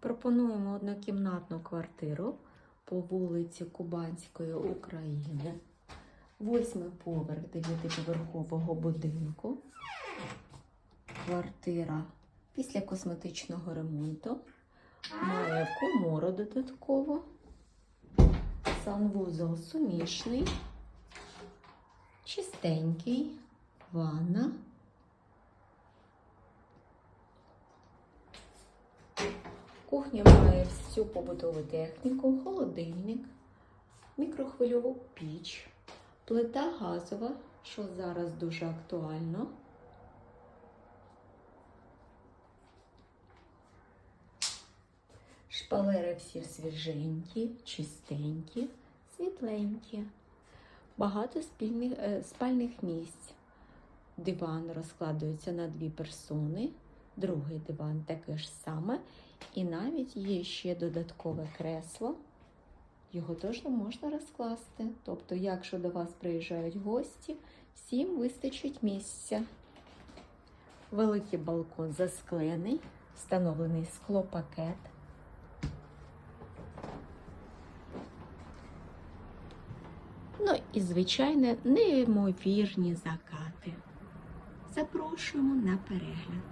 Пропонуємо однокімнатну квартиру по вулиці Кубанської України. Восьмий поверх дев'ятиповерхового будинку. Квартира після косметичного ремонту. Має комору додатково. Санвузол сумішний, чистенький, ванна. Кухня має всю побутову техніку, холодильник, мікрохвильову піч, плита газова, що зараз дуже актуально. Шпалери всі свіженькі, чистенькі, світленькі. Багато спільних, е, спальних місць. Диван розкладується на дві персони, другий диван таке ж саме. І навіть є ще додаткове кресло. Його теж можна розкласти. Тобто, якщо до вас приїжджають гості, всім вистачить місця. Великий балкон засклений, встановлений склопакет. Ну і, звичайно, неймовірні закати. Запрошуємо на перегляд.